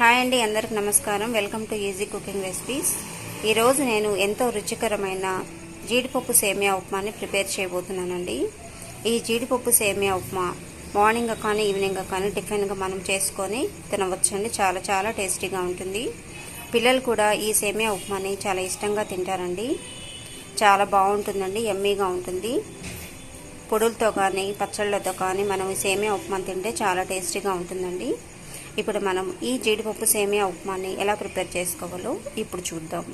Hi అండి అందరికి నమస్కారం. Welcome to easy cooking recipes. ఈరోజు నేను ఎంతో రుచికరమైన జీడిపప్పు సేమియా ఉప్మాని ప్రిపేర్ చేయబోతున్నానండి. ఈ జీడిపప్పు సేమియా ఉప్మా మార్నింగ్ కానీ ఈవినింగ్ కానీ టిఫిన్గా మనం చేసుకొని తినవచ్చండి. చాలా చాలా టేస్టీగా ఉంటుంది. పిల్లలు కూడా ఈ సేమియా ఉప్మాని చాలా ఇష్టంగా తింటారండి. చాలా బాగుంటుందండి ఎమ్మీగా ఉంటుంది. పొడులతో కానీ పచ్చళ్ళతో కానీ మనం ఈ సేమియా ఉప్మా తింటే చాలా టేస్టీగా ఉంటుందండి. ఇప్పుడు మనం ఈ జీడిపప్పు సేమియా ఉప్మాని ఎలా ప్రిపేర్ చేసుకోవాలో ఇప్పుడు చూద్దాం.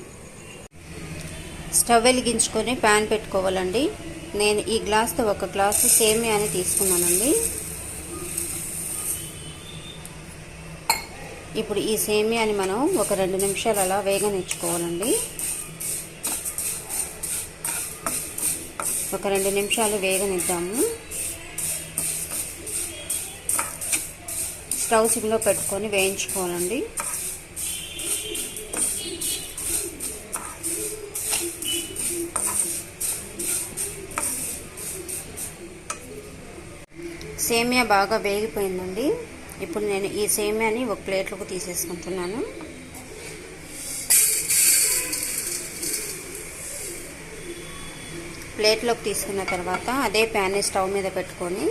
స్టవ్ వెలిగించుకొని ప్యాన్ పెట్టుకోవాలండి. నేను ఈ గ్లాస్తో ఒక గ్లాసు సేమియాని తీసుకున్నానండి. ఇప్పుడు ఈ సేమియాని మనం ఒక రెండు నిమిషాలు అలా వేగనిచ్చుకోవాలండి. ఒక రెండు నిమిషాలు వేగనిద్దాము. స్టవ్ సిమ్లో పెట్టుకొని వేయించుకోవాలండి. సేమియా బాగా వేగిపోయిందండి. ఇప్పుడు నేను ఈ సేమియాని ఒక ప్లేట్లోకి తీసేసుకుంటున్నాను. ప్లేట్లోకి తీసుకున్న తర్వాత అదే ప్యాన్ని స్టవ్ మీద పెట్టుకొని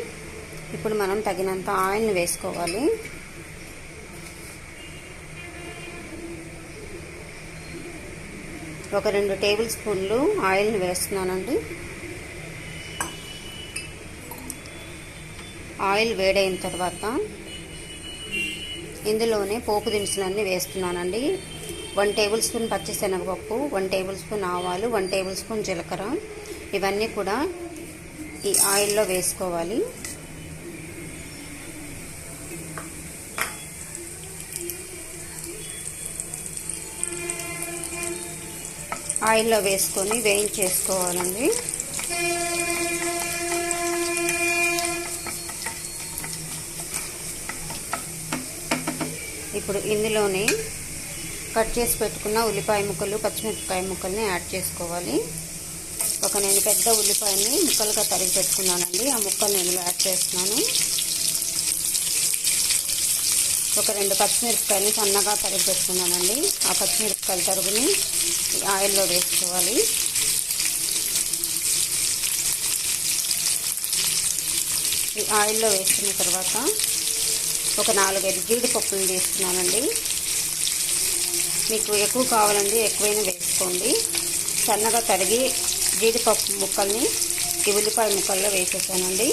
ఇప్పుడు మనం తగినంత ఆయిల్ని వేసుకోవాలి. ఒక రెండు టేబుల్ స్పూన్లు ఆయిల్ని వేస్తున్నానండి. ఆయిల్ వేడైన తర్వాత ఇందులోనే పోపు దినుసులన్నీ వేస్తున్నానండి. వన్ టేబుల్ స్పూన్ పచ్చిశనగపప్పు వన్ టేబుల్ స్పూన్ ఆవాలు వన్ టేబుల్ స్పూన్ జీలకర్ర. ఇవన్నీ కూడా ఈ ఆయిల్లో వేసుకోవాలి. ఆయిల్లో వేసుకొని వేయించేసుకోవాలండి. ఇప్పుడు ఇందులోనే కట్ చేసి పెట్టుకున్న ఉల్లిపాయ ముక్కలు పచ్చిమిరపకాయ ముక్కల్ని యాడ్ చేసుకోవాలి. ఒక నేను పెద్ద ఉల్లిపాయని ముక్కలుగా తరిగి పెట్టుకున్నానండి. ఆ ముక్కలు నేను యాడ్ చేస్తున్నాను. ఒక రెండు పచ్చిమిరపకాయలు సన్నగా తరిగి పెట్టుకున్నానండి. ఆ పచ్చిమిరపకాయలు తరుగుని ఆయిల్లో వేసుకోవాలి. ఈ ఆయిల్లో వేసుకున్న తర్వాత ఒక నాలుగైదు జీడిపప్పులు తీసుకున్నానండి మీకు ఎక్కువ కావాలండి ఎక్కువైనా వేసుకోండి. సన్నగా తరిగి జీడిపప్పు ముక్కల్ని ఈ ఉల్లిపాయ ముక్కల్లో వేసేసానండి.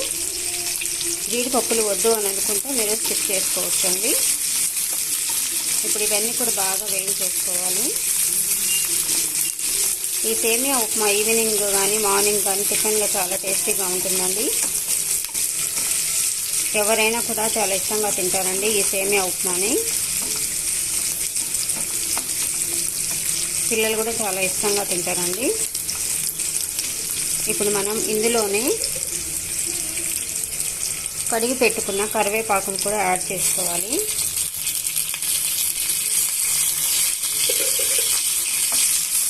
జీడిపప్పులు వద్దు అని అనుకుంటే మీరు స్కిప్ చేసుకోవచ్చండి. ఇప్పుడు ఇవన్నీ కూడా బాగా వేయించేసుకోవాలి ఈ సేమియా ఉప్మా ఈవినింగ్ కానీ మార్నింగ్ కానీ టిఫిన్లో చాలా టేస్టీగా ఉంటుందండి. ఎవరైనా కూడా చాలా ఇష్టంగా తింటారండి ఈ సేమియా ఉప్మాని. పిల్లలు కూడా చాలా ఇష్టంగా తింటారండి. ఇప్పుడు మనం ఇందులోనే కడిగి పెట్టుకున్న కరివేపాకును కూడా యాడ్ చేసుకోవాలి.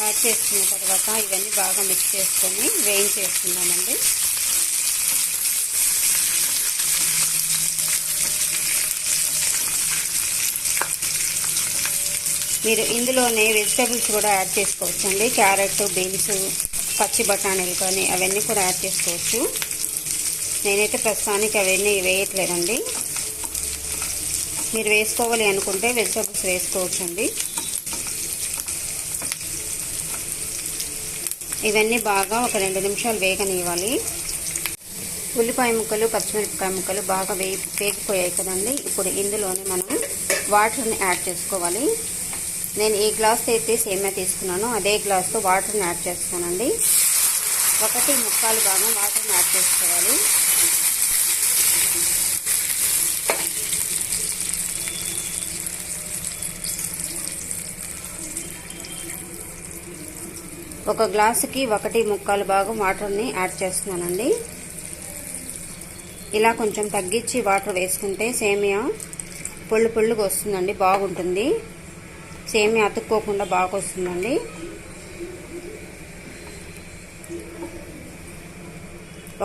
యాడ్ చేసుకున్న తర్వాత ఇవన్నీ బాగా మిక్స్ చేసుకొని వేయించేసుకుందామండి. మీరు ఇందులోనే వెజిటేబుల్స్ కూడా యాడ్ చేసుకోవచ్చు అండి క్యారెట్ బీన్స్ పచ్చి బఠానీలు కానీ అవన్నీ కూడా యాడ్ చేసుకోవచ్చు. నేనైతే ప్రస్తుతానికి అవన్నీ వేయట్లేదండి. మీరు వేసుకోవాలి అనుకుంటే వెజిటేబుల్స్ వేసుకోవచ్చు అండి ఇవన్నీ బాగా ఒక రెండు నిమిషాలు వేగనివ్వాలి. ఉల్లిపాయ ముక్కలు పచ్చిమిరపకాయ ముక్కలు బాగా వేగి వేగిపోయాయి కదండి. ఇప్పుడు ఇందులోనే మనం వాటర్ని యాడ్ చేసుకోవాలి. నేను ఈ గ్లాస్ అయితే సేమే తీసుకున్నానో. అదే గ్లాస్తో వాటర్ని యాడ్ చేస్తానండి. ఒకటి ముక్కాలు భాగం వాటర్ని యాడ్ చేసుకోవాలి. ఒక గ్లాసుకి ఒకటి ముక్కాలు భాగం వాటర్ని యాడ్ చేస్తున్నానండి. ఇలా కొంచెం తగ్గించి వాటర్ వేసుకుంటే సేమియా పొళ్ళు పొళ్ళుగా వస్తుందండి బాగుంటుంది. సేమియా అతుక్కోకుండా బాగా వస్తుందండి.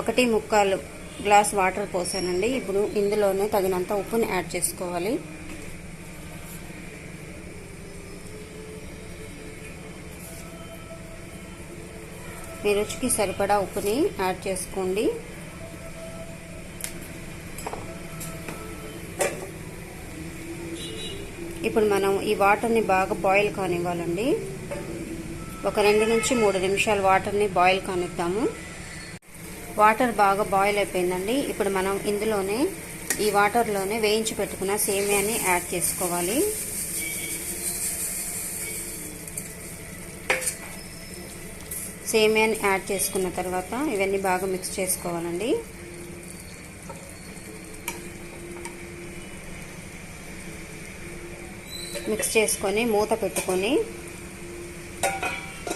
ఒకటి ముక్కాలు గ్లాస్ వాటర్ పోసానండి. ఇప్పుడు ఇందులోనే తగినంత ఉప్పుని యాడ్ చేసుకోవాలి. మీ రుచికి సరిపడా ఉప్పుని యాడ్ చేసుకోండి. ఇప్పుడు మనం ఈ వాటర్ని బాగా బాయిల్ కానివ్వాలండి. ఒక రెండు నుంచి మూడు నిమిషాలు వాటర్ని బాయిల్ కానిద్దాము. వాటర్ బాగా బాయిల్ అయిపోయిందండి. ఇప్పుడు మనం ఇందులోనే ఈ వాటర్లోనే వేయించి పెట్టుకున్న సేమియాని యాడ్ చేసుకోవాలి. సేమియాని యాడ్ చేసుకున్న తర్వాత ఇవన్నీ బాగా మిక్స్ చేసుకోవాలండి. మిక్స్ చేసుకొని మూత పెట్టుకొని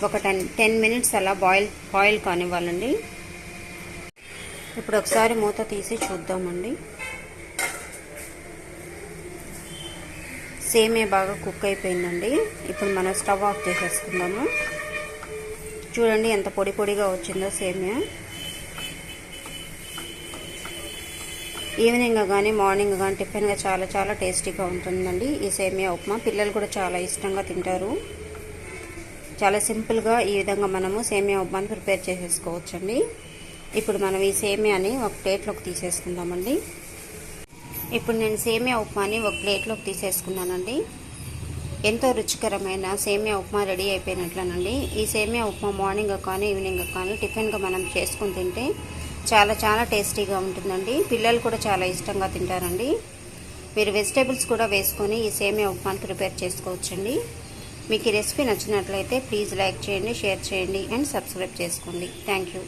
ఒక టెన్ టెన్ మినిట్స్ అలా బాయిల్ బాయిల్ కానివ్వాలండి. ఇప్పుడు ఒకసారి మూత తీసి చూద్దామండి. సేమే బాగా కుక్ అయిపోయిందండి. ఇప్పుడు మనం స్టవ్ ఆఫ్ చేసేసుకుందాము. చూడండి ఎంత పొడి పొడిగా వచ్చిందో సేమియా. ఈవినింగ్ కానీ మార్నింగ్ కానీ టిఫిన్గా చాలా చాలా టేస్టీగా ఉంటుందండి ఈ సేమియా ఉప్మా. పిల్లలు కూడా చాలా ఇష్టంగా తింటారు. చాలా సింపుల్గా ఈ విధంగా మనము సేమియా ఉప్మాని ప్రిపేర్ చేసేసుకోవచ్చండి. ఇప్పుడు మనం ఈ సేమియాని ఒక ప్లేట్లోకి తీసేసుకుందామండి. ఇప్పుడు నేను సేమియా ఉప్మాని ఒక ప్లేట్లోకి తీసేసుకున్నానండి. ఎంతో రుచికరమైన సేమియా ఉప్మా రెడీ అయిపోయినట్లనండి. ఈ సేమియా ఉప్మా మార్నింగ్ కానీ ఈవినింగ్ కానీ టిఫిన్గా మనం చేసుకుని తింటే చాలా చాలా టేస్టీగా ఉంటుందండి. పిల్లలు కూడా చాలా ఇష్టంగా తింటారండి. మీరు వెజిటేబుల్స్ కూడా వేసుకొని ఈ సేమియా ఉప్మాని ప్రిపేర్ చేసుకోవచ్చండి. మీకు ఈ రెసిపీ నచ్చినట్లయితే ప్లీజ్ లైక్ చేయండి షేర్ చేయండి అండ్ సబ్స్క్రైబ్ చేసుకోండి. Thank you.